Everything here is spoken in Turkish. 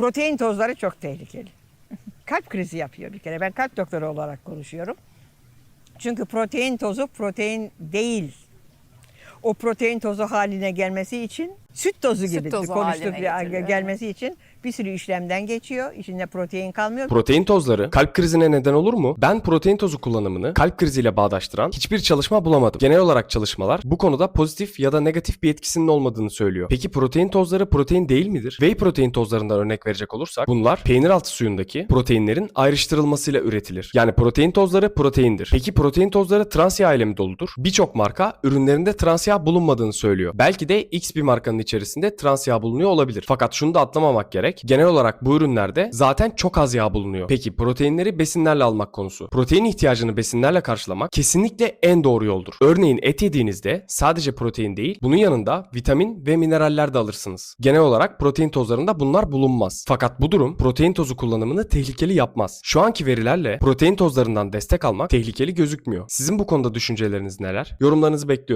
Protein tozları çok tehlikeli. Kalp krizi yapıyor bir kere. Ben kalp doktoru olarak konuşuyorum. Çünkü protein tozu protein değil. O protein tozu haline gelmesi için süt tozu Süt gibi tozu konuştuk haline gelmesi için bir sürü işlemden geçiyor. İçinde protein kalmıyor. Protein tozları kalp krizine neden olur mu? Ben protein tozu kullanımını kalp kriziyle bağdaştıran hiçbir çalışma bulamadım. Genel olarak çalışmalar bu konuda pozitif ya da negatif bir etkisinin olmadığını söylüyor. Peki protein tozları protein değil midir? Whey protein tozlarından örnek verecek olursak bunlar peynir altı suyundaki proteinlerin ayrıştırılmasıyla üretilir. Yani protein tozları proteindir. Peki protein tozları trans yağ ile mi doludur? Birçok marka ürünlerinde trans yağ bulunmadığını söylüyor. Belki de X bir markanın içerisinde trans yağ bulunuyor olabilir. Fakat şunu da atlamamak gerek. Genel olarak bu ürünlerde zaten çok az yağ bulunuyor. Peki proteinleri besinlerle almak konusu. Protein ihtiyacını besinlerle karşılamak kesinlikle en doğru yoldur. Örneğin et yediğinizde sadece protein değil, bunun yanında vitamin ve mineraller de alırsınız. Genel olarak protein tozlarında bunlar bulunmaz. Fakat bu durum protein tozu kullanımını tehlikeli yapmaz. Şu anki verilerle protein tozlarından destek almak tehlikeli gözükmüyor. Sizin bu konuda düşünceleriniz neler? Yorumlarınızı bekliyorum.